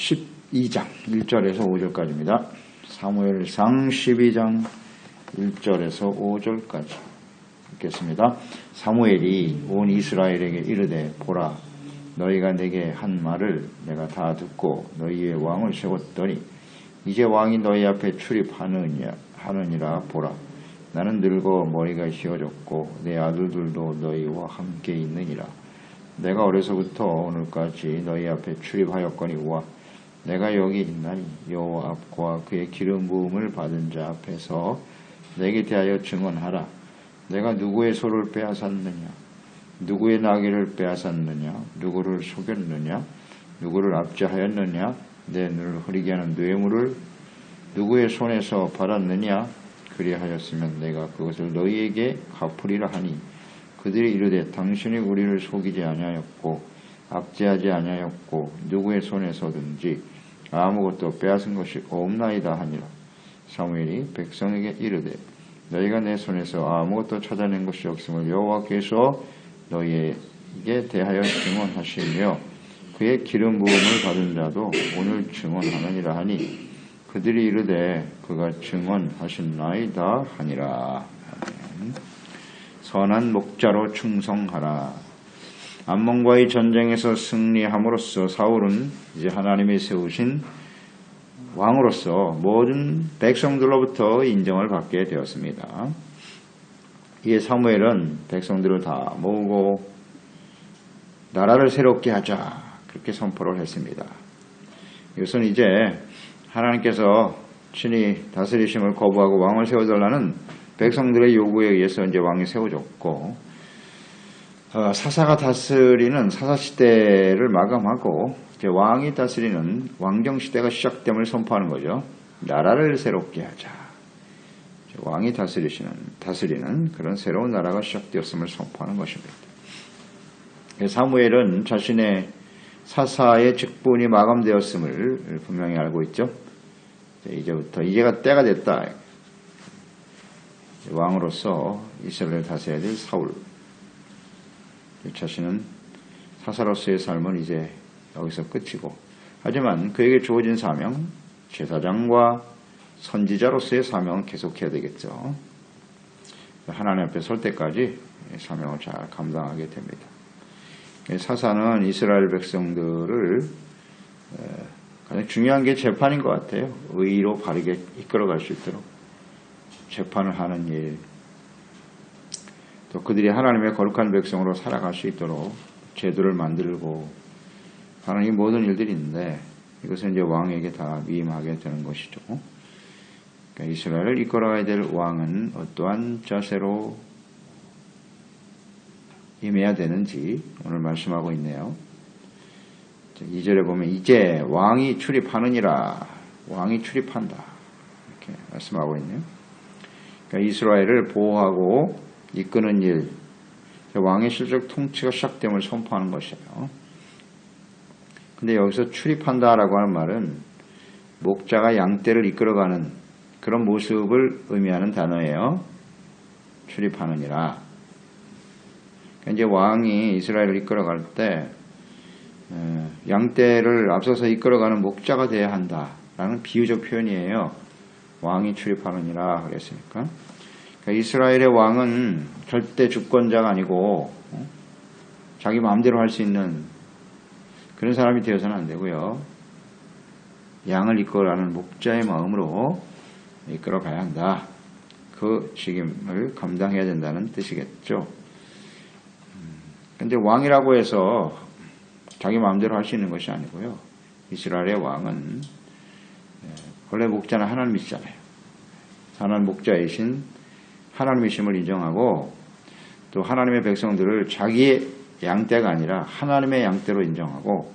12장 1절에서 5절까지입니다. 사무엘상 12장 1절에서 5절까지 읽겠습니다. 사무엘이 온 이스라엘에게 이르되 보라 너희가 내게 한 말을 내가 다 듣고 너희의 왕을 세웠더니 이제 왕이 너희 앞에 출입하느냐 하느니라 보라 나는 늙어 머리가 휘어졌고 내 아들들도 너희와 함께 있느니라 내가 어려서부터 오늘까지 너희 앞에 출입하였거니와 내가 여기 있나니 여호와 앞과 그의 기름 부음을 받은 자 앞에서 내게 대하여 증언하라. 내가 누구의 소를 빼앗았느냐? 누구의 나귀를 빼앗았느냐? 누구를 속였느냐? 누구를 압제하였느냐? 내 눈을 흐리게 하는 뇌물을 누구의 손에서 받았느냐? 그리하였으면 내가 그것을 너희에게 갚으리라 하니 그들이 이르되 당신이 우리를 속이지 아니하였고 압제하지 아니하였고 누구의 손에서든지 아무것도 빼앗은 것이 없나이다 하니라. 사무엘이 백성에게 이르되 너희가 내 손에서 아무것도 찾아낸 것이 없음을 여호와께서 너희에게 대하여 증언하시며 그의 기름 부음을 받은 자도 오늘 증언하느니라 하니 그들이 이르되 그가 증언하신나이다 하니라. 선한 목자로 충성하라 암몬과의 전쟁에서 승리함으로써 사울은 이제 하나님이 세우신 왕으로서 모든 백성들로부터 인정을 받게 되었습니다. 이에 사무엘은 백성들을 다 모으고 나라를 새롭게 하자 그렇게 선포를 했습니다. 이것은 이제 하나님께서 친히 다스리심을 거부하고 왕을 세워달라는 백성들의 요구에 의해서 이제 왕이 세워졌고 어, 사사가 다스리는 사사 시대를 마감하고 이제 왕이 다스리는 왕정 시대가 시작됨을 선포하는 거죠. 나라를 새롭게 하자. 왕이 다스리시는 다스리는 그런 새로운 나라가 시작되었음을 선포하는 것입니다. 사무엘은 자신의 사사의 직분이 마감되었음을 분명히 알고 있죠. 이제부터 이제가 때가 됐다. 왕으로서 이스라엘을 다스려야 될 사울. 자신은 사사로서의 삶은 이제 여기서 끝이고 하지만 그에게 주어진 사명, 제사장과 선지자로서의 사명은 계속해야 되겠죠. 하나님 앞에 설 때까지 사명을 잘 감당하게 됩니다. 사사는 이스라엘 백성들을 가장 중요한 게 재판인 것 같아요. 의로 바르게 이끌어갈 수 있도록 재판을 하는 일, 또 그들이 하나님의 거룩한 백성으로 살아갈 수 있도록 제도를 만들고 하는 이 모든 일들이 있는데 이것은 이제 왕에게 다 위임하게 되는 것이죠. 그러니까 이스라엘을 이끌어가야 될 왕은 어떠한 자세로 임해야 되는지 오늘 말씀하고 있네요. 2절에 보면 이제 왕이 출입하느니라 왕이 출입한다 이렇게 말씀하고 있네요. 그러니까 이스라엘을 보호하고 이끄는 일 왕의 실적 통치가 시작됨을 선포하는 것이에요. 근데 여기서 출입한다라고 하는 말은 목자가 양떼를 이끌어가는 그런 모습을 의미하는 단어예요. 출입하느니라. 그러니까 이제 왕이 이스라엘을 이끌어갈 때 양떼를 앞서서 이끌어가는 목자가 되어야 한다라는 비유적 표현이에요. 왕이 출입하느니라 그랬으니까. 그러니까 이스라엘의 왕은 절대 주권자가 아니고 어? 자기 마음대로 할 수 있는 그런 사람이 되어서는 안 되고요. 양을 이끌어가는 목자의 마음으로 이끌어 가야 한다. 그 책임을 감당해야 된다는 뜻이겠죠. 근데 왕이라고 해서 자기 마음대로 할 수 있는 것이 아니고요. 이스라엘의 왕은 원래 목자는 하나님이시잖아요. 하나님 목자이신 하나님이심을 인정하고 또 하나님의 백성들을 자기의 양떼가 아니라 하나님의 양떼로 인정하고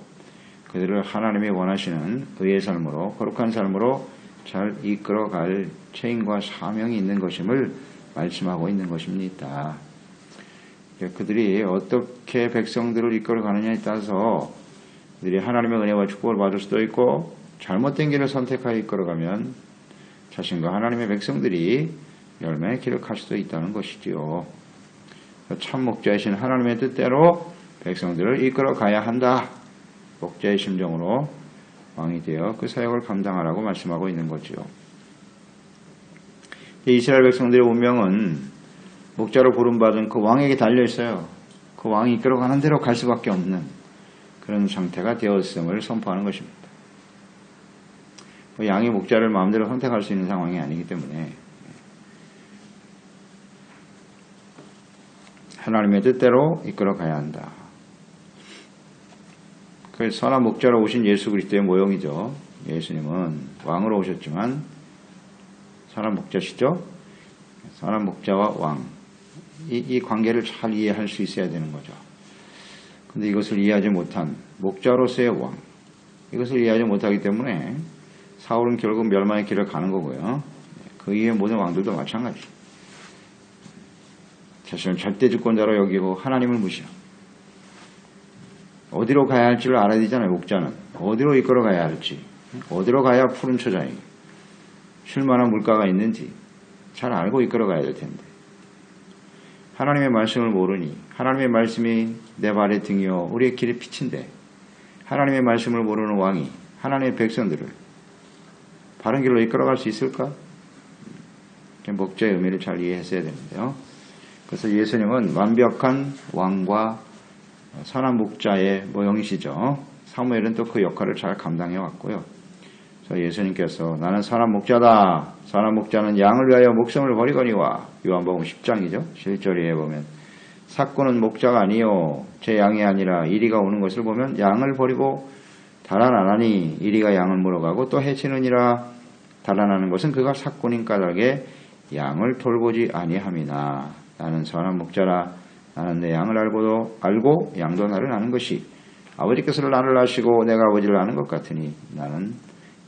그들을 하나님이 원하시는 의의 삶으로 거룩한 삶으로 잘 이끌어갈 책임과 사명이 있는 것임을 말씀하고 있는 것입니다. 그들이 어떻게 백성들을 이끌어가느냐에 따라서 그들이 하나님의 은혜와 축복을 받을 수도 있고 잘못된 길을 선택하여 이끌어가면 자신과 하나님의 백성들이 열매에 기록할 수도 있다는 것이지요. 참 목자이신 하나님의 뜻대로 백성들을 이끌어 가야 한다. 목자의 심정으로 왕이 되어 그 사역을 감당하라고 말씀하고 있는 거죠. 이스라엘 백성들의 운명은 목자로 부름받은 그 왕에게 달려 있어요. 그 왕이 이끌어가는 대로 갈 수밖에 없는 그런 상태가 되었음을 선포하는 것입니다. 그 양이 목자를 마음대로 선택할 수 있는 상황이 아니기 때문에 하나님의 뜻대로 이끌어 가야 한다. 그 선한 목자로 오신 예수 그리스도의 모형이죠. 예수님은 왕으로 오셨지만 선한 목자시죠. 선한 목자와 왕. 이, 이 관계를 잘 이해할 수 있어야 되는 거죠. 근데 이것을 이해하지 못한 목자로서의 왕. 이것을 이해하지 못하기 때문에 사울은 결국 멸망의 길을 가는 거고요. 그 이후의 모든 왕들도 마찬가지. 자신을 절대 주권자로 여기고 하나님을 무시하고 어디로 가야 할지를 알아야 되잖아요. 목자는 어디로 이끌어 가야 할지 어디로 가야 푸른 초장이 쉴 만한 물가가 있는지 잘 알고 이끌어 가야 될 텐데 하나님의 말씀을 모르니 하나님의 말씀이 내 발의 등이요 우리의 길의 빛인데 하나님의 말씀을 모르는 왕이 하나님의 백성들을 바른 길로 이끌어갈 수 있을까? 목자의 의미를 잘 이해했어야 되는데요. 그래서 예수님은 완벽한 왕과 선한 목자의 모형이시죠. 사무엘은 또 그 역할을 잘 감당해 왔고요. 그래서 예수님께서 나는 선한 목자다. 선한 목자는 양을 위하여 목숨을 버리거니와 요한복음 10장이죠. 실절에 보면 사건은 목자가 아니요 제 양이 아니라 이리가 오는 것을 보면 양을 버리고 달아나나니 이리가 양을 물어가고 또 해치느니라 달아나는 것은 그가 사건인 까닭에 양을 돌보지 아니함이나 나는 선한 목자라 나는 내 양을 알고도 알고 양도 나를 아는 것이 아버지께서 나를 아시고 내가 아버지를 아는 것 같으니 나는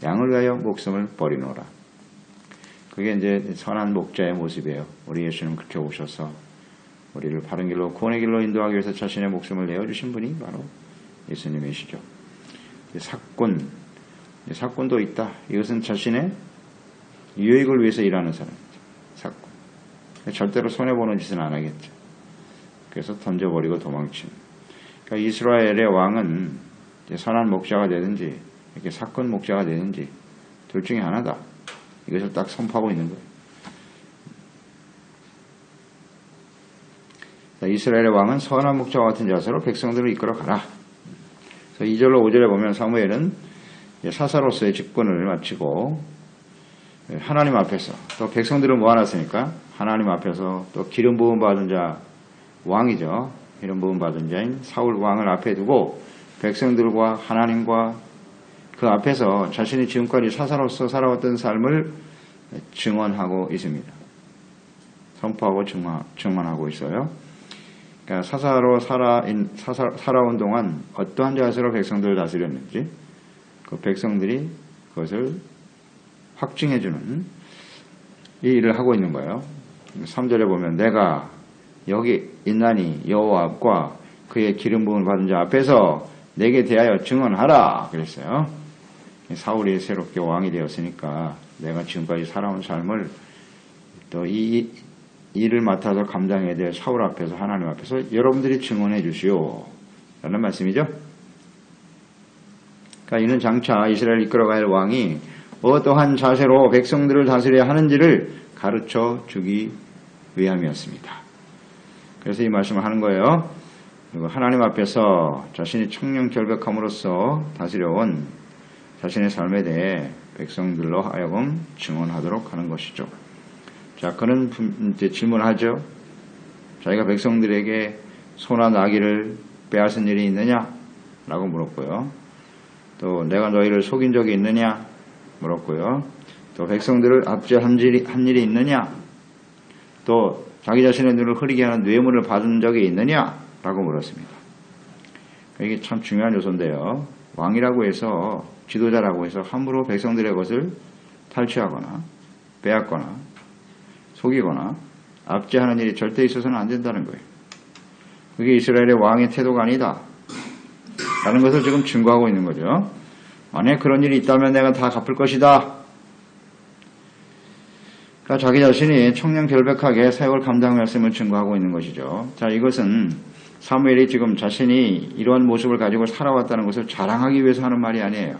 양을 위하여 목숨을 버리노라. 그게 이제 선한 목자의 모습이에요. 우리 예수님 그렇게 오셔서 우리를 바른 길로 구원의 길로 인도하기 위해서 자신의 목숨을 내어주신 분이 바로 예수님이시죠. 사건, 사건도 있다. 이것은 자신의 유익을 위해서 일하는. 사건. 절대로 손해보는 짓은 안 하겠죠. 그래서 던져버리고 도망치는. 그러니까 이스라엘의 왕은 선한 목자가 되든지 이렇게 사건 목자가 되든지 둘 중에 하나다. 이것을 딱 선포하고 있는 거예요. 이스라엘의 왕은 선한 목자와 같은 자세로 백성들을 이끌어 가라. 그래서 2절로 5절에 보면 사무엘은 사사로서의 직분을 마치고 하나님 앞에서 또 백성들을 모아놨으니까 하나님 앞에서 또 기름 부음 받은 자 왕이죠. 기름 부음 받은 자인 사울 왕을 앞에 두고 백성들과 하나님과 그 앞에서 자신이 지금까지 사사로서 살아왔던 삶을 증언하고 있습니다. 선포하고 증언, 하고 있어요. 그러니까 사사로 살아, 사사, 살아온 동안 어떠한 자세로 백성들을 다스렸는지 그 백성들이 그것을 확증해주는 이 일을 하고 있는 거예요. 3절에 보면 내가 여기 있나니 여호와 앞과 그의 기름 부음을 받은 자 앞에서 내게 대하여 증언하라 그랬어요. 사울이 새롭게 왕이 되었으니까 내가 지금까지 살아온 삶을 또 이 일을 맡아서 감당해야 될 사울 앞에서 하나님 앞에서 여러분들이 증언해 주시오 라는 말씀이죠. 그러니까 이는 장차 이스라엘 이끌어갈 왕이 어떠한 자세로 백성들을 다스려야 하는지를 가르쳐 주기 위함이었습니다. 그래서 이 말씀을 하는 거예요. 하나님 앞에서 자신이 청령 결백함으로써 다스려온 자신의 삶에 대해 백성들로 하여금 증언하도록 하는 것이죠. 자, 그는 질문하죠. 자기가 백성들에게 소나 나귀를 빼앗은 일이 있느냐? 라고 물었고요. 또 내가 너희를 속인 적이 있느냐? 물었고요. 또 백성들을 압제한 일이 있느냐? 또 자기 자신의 눈을 흐리게 하는 뇌물을 받은 적이 있느냐? 라고 물었습니다. 이게 참 중요한 요소인데요. 왕이라고 해서 지도자라고 해서 함부로 백성들의 것을 탈취하거나 빼앗거나 속이거나 압제하는 일이 절대 있어서는 안 된다는 거예요. 그게 이스라엘의 왕의 태도가 아니다. 라는 것을 지금 증거하고 있는 거죠. 만약 그런 일이 있다면 내가 다 갚을 것이다. 그러니까 자기 자신이 청년 결백하게 사역을 감당했음을 증거하고 있는 것이죠. 자, 이것은 사무엘이 지금 자신이 이러한 모습을 가지고 살아왔다는 것을 자랑하기 위해서 하는 말이 아니에요.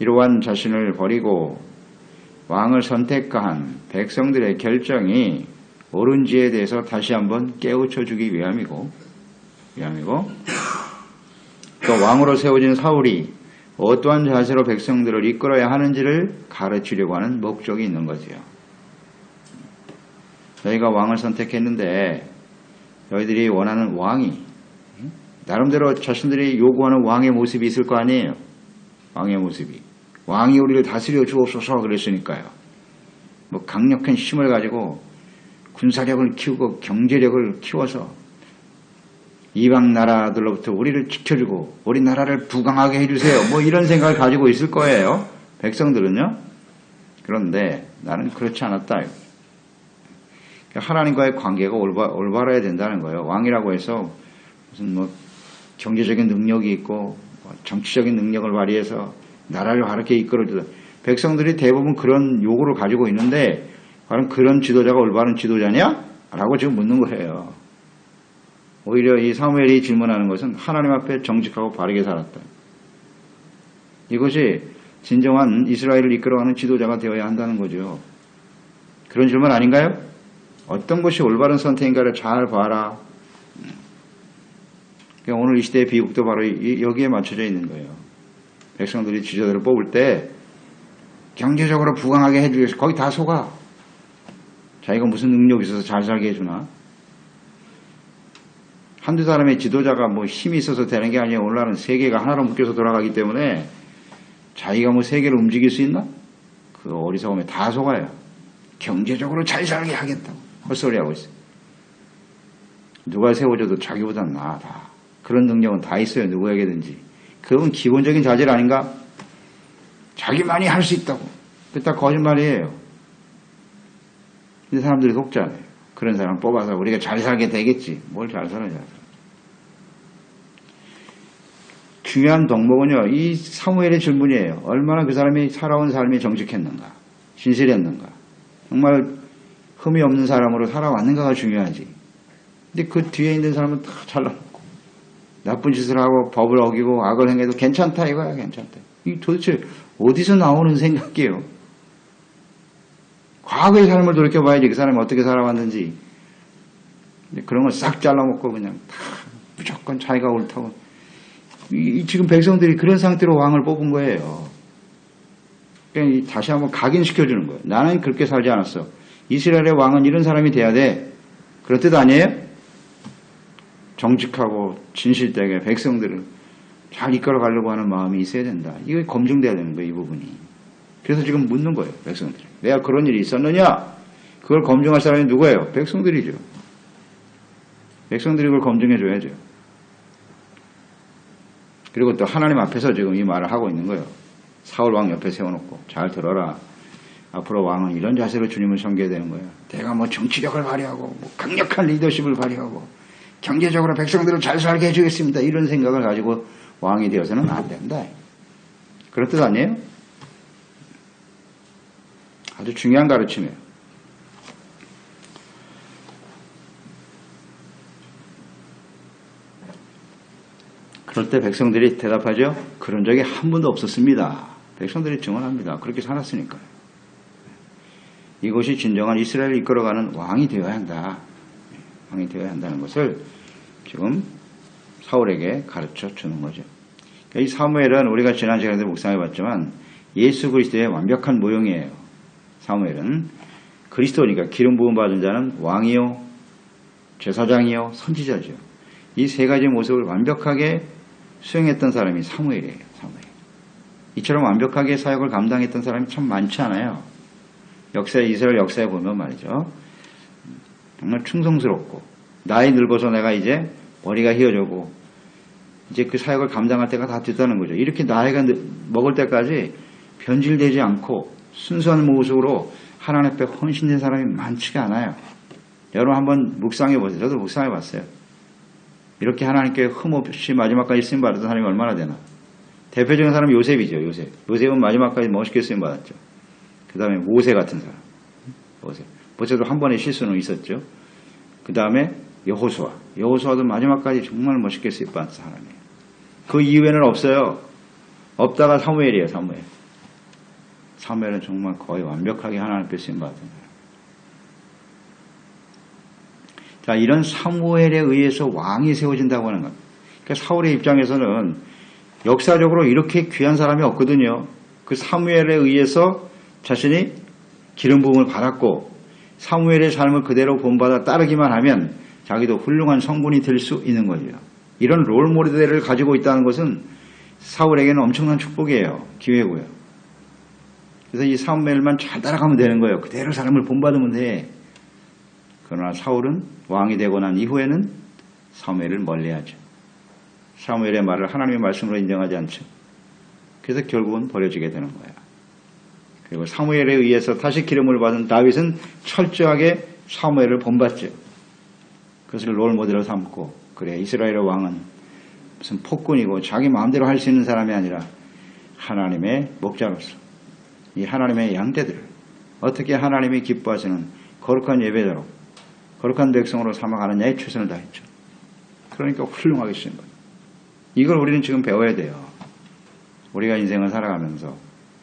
이러한 자신을 버리고 왕을 선택한 백성들의 결정이 옳은지에 대해서 다시 한번 깨우쳐 주기 위함이고, 위함이고, 또 왕으로 세워진 사울이 어떠한 자세로 백성들을 이끌어야 하는지를 가르치려고 하는 목적이 있는 거지요. 저희가 왕을 선택했는데 너희들이 원하는 왕이 나름대로 자신들이 요구하는 왕의 모습이 있을 거 아니에요. 왕의 모습이. 왕이 우리를 다스려 주옵소서 그랬으니까요. 뭐 강력한 힘을 가지고 군사력을 키우고 경제력을 키워서 이방 나라들로부터 우리를 지켜주고 우리 나라를 부강하게 해주세요. 뭐 이런 생각을 가지고 있을 거예요. 백성들은요. 그런데 나는 그렇지 않았다. 하나님과의 관계가 올바, 올바라야 된다는 거예요. 왕이라고 해서 무슨 뭐 경제적인 능력이 있고 뭐 정치적인 능력을 발휘해서 나라를 바르게 이끌어주다. 백성들이 대부분 그런 요구를 가지고 있는데 과연 그런 지도자가 올바른 지도자냐? 라고 지금 묻는 거예요. 오히려 이 사무엘이 질문하는 것은 하나님 앞에 정직하고 바르게 살았다. 이것이 진정한 이스라엘을 이끌어가는 지도자가 되어야 한다는 거죠. 그런 질문 아닌가요? 어떤 것이 올바른 선택인가를 잘 봐라. 오늘 이 시대의 비극도 바로 여기에 맞춰져 있는 거예요. 백성들이 지도자를 뽑을 때 경제적으로 부강하게 위해서 거기 다 속아. 자기가 무슨 능력이 있어서 잘 살게 해주나? 한두 사람의 지도자가 뭐 힘이 있어서 되는 게 아니라 오늘날은 세계가 하나로 묶여서 돌아가기 때문에 자기가 뭐 세계를 움직일 수 있나? 그 어리석음에 다 속아요. 경제적으로 잘 살게 하겠다고. 헛소리하고 있어요. 누가 세워줘도 자기보다 나아, 다. 그런 능력은 다 있어요, 누구에게든지. 그건 기본적인 자질 아닌가? 자기만이 할 수 있다고. 그다 거짓말이에요. 근데 사람들이 속잖아요. 그런 사람 뽑아서 우리가 잘 살게 되겠지. 뭘 잘 살아야 잘 중요한 덕목은요, 이 사무엘의 질문이에요. 얼마나 그 사람이 살아온 삶이 정직했는가, 진실했는가. 정말 흠이 없는 사람으로 살아왔는가가 중요하지. 근데 그 뒤에 있는 사람은 다 잘라놓고 나쁜 짓을 하고 법을 어기고 악을 행해도 괜찮다 이거야 괜찮다. 이 도대체 어디서 나오는 생각이에요? 과거의 삶을 돌이켜봐야지 그 사람이 어떻게 살아왔는지 그런 걸 싹 잘라먹고 그냥 다 무조건 자기가 옳다고 이, 지금 백성들이 그런 상태로 왕을 뽑은 거예요. 그러니까 다시 한번 각인시켜주는 거예요. 나는 그렇게 살지 않았어. 이스라엘의 왕은 이런 사람이 돼야 돼. 그런 뜻 아니에요? 정직하고 진실되게 백성들을 잘 이끌어 가려고 하는 마음이 있어야 된다. 이거 검증돼야 되는 거예요, 이 부분이. 그래서 지금 묻는 거예요, 백성들이. 내가 그런 일이 있었느냐? 그걸 검증할 사람이 누구예요? 백성들이죠. 백성들이 그걸 검증해줘야죠. 그리고 또 하나님 앞에서 지금 이 말을 하고 있는 거예요. 사울 왕 옆에 세워놓고 잘 들어라. 앞으로 왕은 이런 자세로 주님을 섬겨야 되는 거예요. 내가 뭐 정치력을 발휘하고 뭐 강력한 리더십을 발휘하고 경제적으로 백성들을 잘 살게 해주겠습니다. 이런 생각을 가지고 왕이 되어서는 안 된다. 그런 뜻 아니에요? 아주 중요한 가르침이에요. 그럴 때 백성들이 대답하죠. 그런 적이 한 번도 없었습니다. 백성들이 증언합니다. 그렇게 살았으니까요. 이것이 진정한 이스라엘을 이끌어가는 왕이 되어야 한다. 왕이 되어야 한다는 것을 지금 사울에게 가르쳐 주는 거죠. 그러니까 이 사무엘은 우리가 지난 시간에 묵상해 봤지만 예수 그리스도의 완벽한 모형이에요. 사무엘은 그리스도니까 기름 부음 받은 자는 왕이요, 제사장이요, 선지자죠. 이 세 가지 모습을 완벽하게 수행했던 사람이 사무엘이에요. 사무엘. 이처럼 완벽하게 사역을 감당했던 사람이 참 많지 않아요. 역사 이스라엘 역사에 보면 말이죠. 정말 충성스럽고 나이 늙어서 내가 이제 머리가 휘어져고 이제 그 사역을 감당할 때가 다 됐다는 거죠. 이렇게 나이가 먹을 때까지 변질되지 않고 순수한 모습으로 하나님 앞에 헌신된 사람이 많지가 않아요. 여러분 한번 묵상해 보세요. 저도 묵상해 봤어요. 이렇게 하나님께 흠없이 마지막까지 쓰임 받았던 사람이 얼마나 되나. 대표적인 사람이 요셉이죠. 요셉. 요셉은 마지막까지 멋있게 쓰임 받았죠. 그 다음에 모세 같은 사람. 모세. 모세도 한 번의 실수는 있었죠. 그 다음에 여호수아. 여호수아도 마지막까지 정말 멋있게 쓰임 받은 사람이에요. 그 이후에는 없어요. 없다가 사무엘이에요. 사무엘. 사무엘은 정말 거의 완벽하게 하나님 앞에 쓰임받은. 자, 이런 사무엘에 의해서 왕이 세워진다고 하는 겁니다. 그러니까 사울의 입장에서는 역사적으로 이렇게 귀한 사람이 없거든요. 그 사무엘에 의해서 자신이 기름 부음을 받았고 사무엘의 삶을 그대로 본받아 따르기만 하면 자기도 훌륭한 성분이 될 수 있는 거죠. 이런 롤 모델을 가지고 있다는 것은 사울에게는 엄청난 축복이에요. 기회고요. 그래서 이 사무엘만 잘 따라가면 되는 거예요. 그대로 삶을 본받으면 돼. 그러나 사울은 왕이 되고 난 이후에는 사무엘을 멀리하죠. 사무엘의 말을 하나님의 말씀으로 인정하지 않죠. 그래서 결국은 버려지게 되는 거예요. 그리고 사무엘에 의해서 다시 기름을 받은 다윗은 철저하게 사무엘을 본받죠. 그것을 롤 모델로 삼고 그래 이스라엘의 왕은 무슨 폭군이고 자기 마음대로 할 수 있는 사람이 아니라 하나님의 목자로서 이 하나님의 양떼들을 어떻게 하나님이 기뻐하시는 거룩한 예배자로 거룩한 백성으로 삼아가느냐에 최선을 다했죠. 그러니까 훌륭하게 쓰신 거예요. 이걸 우리는 지금 배워야 돼요. 우리가 인생을 살아가면서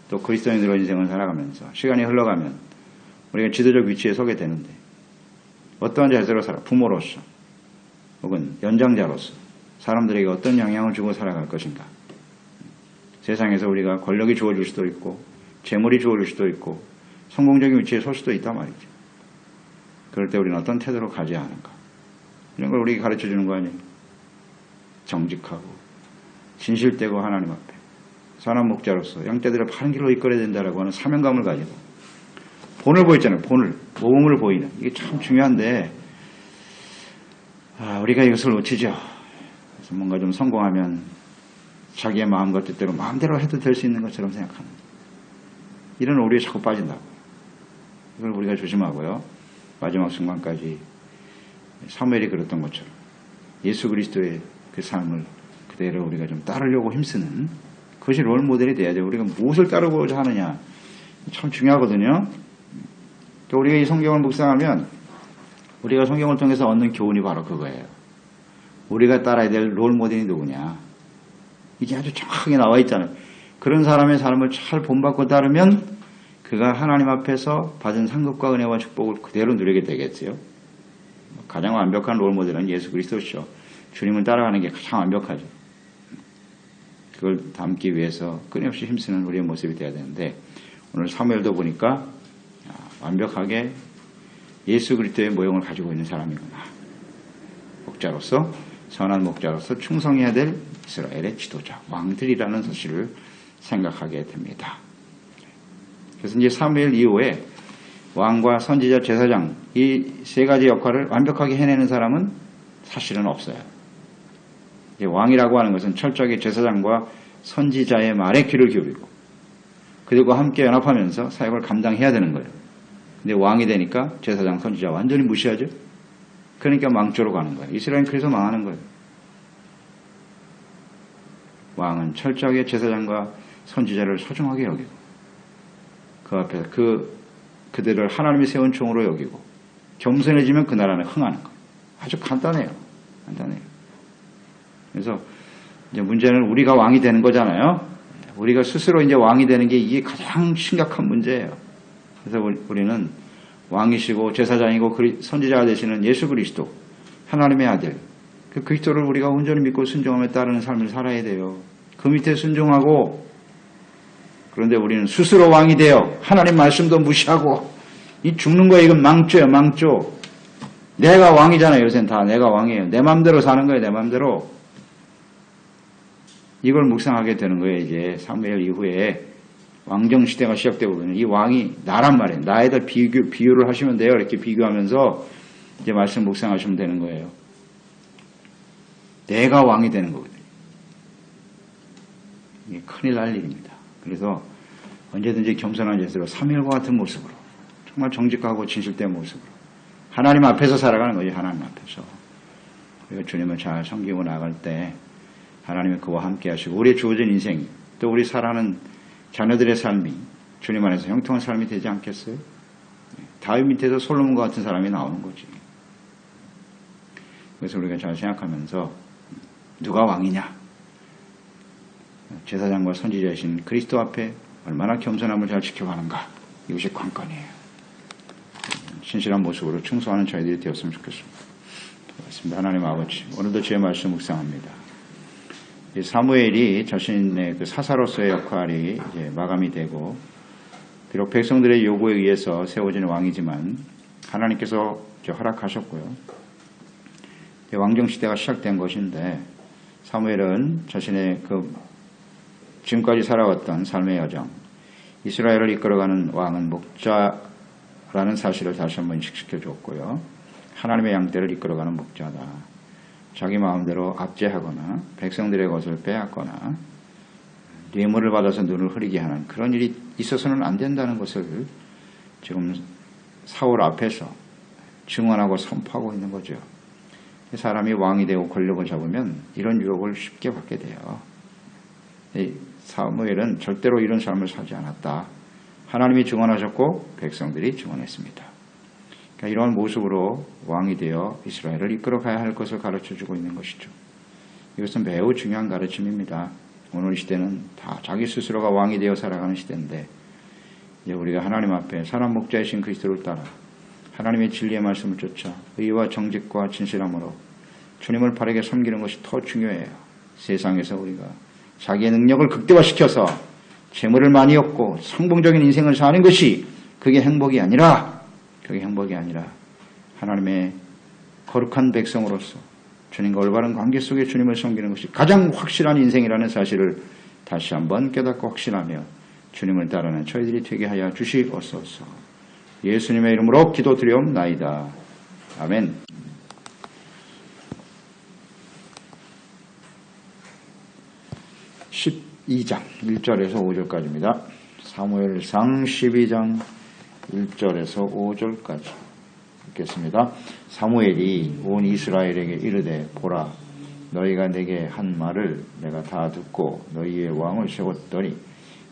또 그리스도인으로 인생을 살아가면서 시간이 흘러가면 우리가 지도적 위치에 서게 되는데 어떠한 자세로 살아 부모로서 혹은 연장자로서 사람들에게 어떤 영향을 주고 살아갈 것인가 세상에서 우리가 권력이 주어질 수도 있고 재물이 주어질 수도 있고 성공적인 위치에 설 수도 있단 말이죠. 그럴 때 우리는 어떤 태도로 가져야 하는가 이런 걸 우리에게 가르쳐 주는 거 아니에요. 정직하고 진실되고 하나님 앞에 선한 목자로서 양떼들을 바른 길로 이끌어야 된다라고 하는 사명감을 가지고 본을 보였잖아요. 본을 모범을 보이는 이게 참 중요한데 아, 우리가 이것을 놓치죠. 그래서 뭔가 좀 성공하면 자기의 마음과 뜻대로 마음대로 해도 될 수 있는 것처럼 생각하는 이런 오류에 자꾸 빠진다고. 이걸 우리가 조심하고요. 마지막 순간까지 사무엘이 그랬던 것처럼 예수 그리스도의 그 삶을 그대로 우리가 좀 따르려고 힘쓰는 그것이 롤 모델이 돼야 돼요. 우리가 무엇을 따르고자 하느냐 참 중요하거든요. 또 우리가 이 성경을 묵상하면 우리가 성경을 통해서 얻는 교훈이 바로 그거예요. 우리가 따라야 될 롤 모델이 누구냐. 이게 아주 정확하게 나와 있잖아요. 그런 사람의 삶을 잘 본받고 따르면 그가 하나님 앞에서 받은 상급과 은혜와 축복을 그대로 누리게 되겠지요. 가장 완벽한 롤 모델은 예수 그리스도죠. 주님을 따라가는 게 가장 완벽하죠. 그걸 담기 위해서 끊임없이 힘쓰는 우리의 모습이 되어야 되는데 오늘 사무엘도 보니까 완벽하게 예수 그리스도의 모형을 가지고 있는 사람이구나. 목자로서 선한 목자로서 충성해야 될 이스라엘의 지도자 왕들이라는 사실을 생각하게 됩니다. 그래서 이제 사무엘 이후에 왕과 선지자 제사장 이 세 가지 역할을 완벽하게 해내는 사람은 사실은 없어요. 왕이라고 하는 것은 철저하게 제사장과 선지자의 말에 귀를 기울이고 그리고 함께 연합하면서 사역을 감당해야 되는 거예요. 근데 왕이 되니까 제사장, 선지자 완전히 무시하죠. 그러니까 망조로 가는 거예요. 이스라엘은 그래서 망하는 거예요. 왕은 철저하게 제사장과 선지자를 소중하게 여기고 그 앞에 그 그들을 하나님이 세운 종으로 여기고 겸손해지면 그 나라는 흥하는 거예요. 아주 간단해요. 간단해요. 그래서 이제 문제는 우리가 왕이 되는 거잖아요. 우리가 스스로 이제 왕이 되는 게 이게 가장 심각한 문제예요. 그래서 우리는 왕이시고 제사장이고 선지자가 되시는 예수 그리스도 하나님의 아들 그 그리스도를 우리가 온전히 믿고 순종하며 따르는 삶을 살아야 돼요. 그 밑에 순종하고 그런데 우리는 스스로 왕이 되어 하나님 말씀도 무시하고 이 죽는 거 이건 망조예요 망조 내가 왕이잖아요 요새는 다 내가 왕이에요 내 맘대로 사는 거예요 내 맘대로 이걸 묵상하게 되는 거예요 이제 사무엘 이후에 왕정 시대가 시작되고 이 왕이 나란 말이에요. 나에다 비교, 비유를 하시면 돼요. 이렇게 비교하면서 이제 말씀 묵상하시면 되는 거예요. 내가 왕이 되는 거거든요. 큰일 날 일입니다. 그래서 언제든지 겸손한 자세로 3일과 같은 모습으로 정말 정직하고 진실된 모습으로 하나님 앞에서 살아가는 거죠. 하나님 앞에서. 우리가 주님을 잘 섬기고 나갈 때 하나님이 그와 함께 하시고 우리의 주어진 인생 또 우리 살아가는 자녀들의 삶이 주님 안에서 형통한 삶이 되지 않겠어요? 다윗 밑에서 솔로몬과 같은 사람이 나오는 거지. 그래서 우리가 잘 생각하면서 누가 왕이냐? 제사장과 선지자이신 그리스도 앞에 얼마나 겸손함을 잘 지켜가는가 이것이 관건이에요. 신실한 모습으로 충성하는 저희들이 되었으면 좋겠습니다. 고맙습니다. 하나님 아버지 오늘도 주의 말씀 묵상합니다. 이 사무엘이 자신의 그 사사로서의 역할이 마감이 되고 비록 백성들의 요구에 의해서 세워진 왕이지만 하나님께서 허락하셨고요. 왕정 시대가 시작된 것인데 사무엘은 자신의 그 지금까지 살아왔던 삶의 여정, 이스라엘을 이끌어가는 왕은 목자라는 사실을 다시 한번 인식시켜 줬고요. 하나님의 양떼를 이끌어가는 목자다. 자기 마음대로 압제하거나 백성들의 것을 빼앗거나 뇌물을 받아서 눈을 흐리게 하는 그런 일이 있어서는 안 된다는 것을 지금 사울 앞에서 증언하고 선포하고 있는 거죠. 사람이 왕이 되고 권력을 잡으면 이런 유혹을 쉽게 받게 돼요. 이 사무엘은 절대로 이런 삶을 살지 않았다. 하나님이 증언하셨고 백성들이 증언했습니다. 그러니까 이러한 모습으로 왕이 되어 이스라엘을 이끌어가야 할 것을 가르쳐주고 있는 것이죠. 이것은 매우 중요한 가르침입니다. 오늘 이 시대는 다 자기 스스로가 왕이 되어 살아가는 시대인데 이제 우리가 하나님 앞에 사람 목자이신 그리스도를 따라 하나님의 진리의 말씀을 쫓아 의와 정직과 진실함으로 주님을 바르게 섬기는 것이 더 중요해요. 세상에서 우리가 자기의 능력을 극대화시켜서 재물을 많이 얻고 성공적인 인생을 사는 것이 그게 행복이 아니라 그게 행복이 아니라 하나님의 거룩한 백성으로서 주님과 올바른 관계 속에 주님을 섬기는 것이 가장 확실한 인생이라는 사실을 다시 한번 깨닫고 확신하며 주님을 따르는 저희들이 되게 하여 주시옵소서. 예수님의 이름으로 기도드리옵나이다. 아멘. 12장 1절에서 5절까지입니다. 사무엘상 12장 1절에서 5절까지 읽겠습니다. 사무엘이 온 이스라엘에게 이르되 보라 너희가 내게 한 말을 내가 다 듣고 너희의 왕을 세웠더니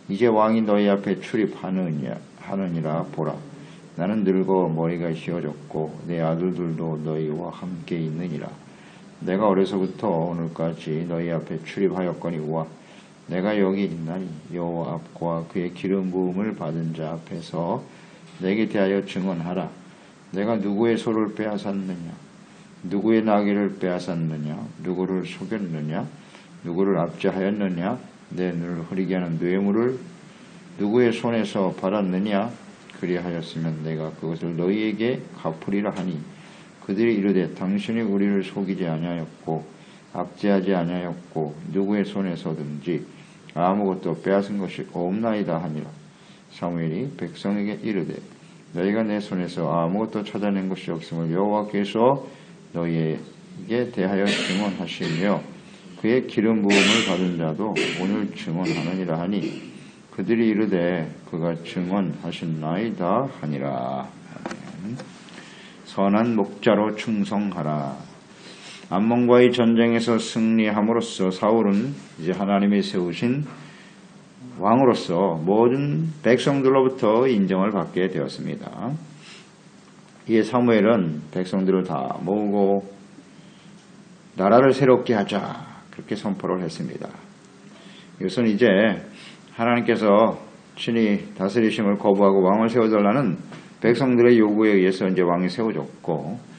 이제 왕이 너희 앞에 출입하느냐 하느니라 보라 나는 늙어 머리가 휘어졌고 내 아들들도 너희와 함께 있느니라 내가 어려서부터 오늘까지 너희 앞에 출입하였거니와 내가 여기 있나니 여호와 앞과 그의 기름 부음을 받은 자 앞에서 내게 대하여 증언하라. 내가 누구의 소를 빼앗았느냐? 누구의 나귀를 빼앗았느냐? 누구를 속였느냐? 누구를 압제하였느냐? 내 눈을 흐리게 하는 뇌물을 누구의 손에서 받았느냐? 그리하였으면 내가 그것을 너희에게 갚으리라 하니 그들이 이르되 당신이 우리를 속이지 아니하였고 압제하지 아니하였고 누구의 손에서든지 아무것도 빼앗은 것이 없나이다 하니라. 사무엘이 백성에게 이르되 너희가 내 손에서 아무것도 찾아낸 것이 없음을 여호와께서 너희에게 대하여 증언하시며 그의 기름 부음을 받은 자도 오늘 증언하느니라 하니 그들이 이르되 그가 증언하신나이다 하니라. 선한 목자로 충성하라. 암몬과의 전쟁에서 승리함으로써 사울은 이제 하나님이 세우신 왕으로서 모든 백성들로부터 인정을 받게 되었습니다. 이에 사무엘은 백성들을 다 모으고 나라를 새롭게 하자 그렇게 선포를 했습니다. 이것은 이제 하나님께서 친히 다스리심을 거부하고 왕을 세워달라는 백성들의 요구에 의해서 이제 왕이 세워졌고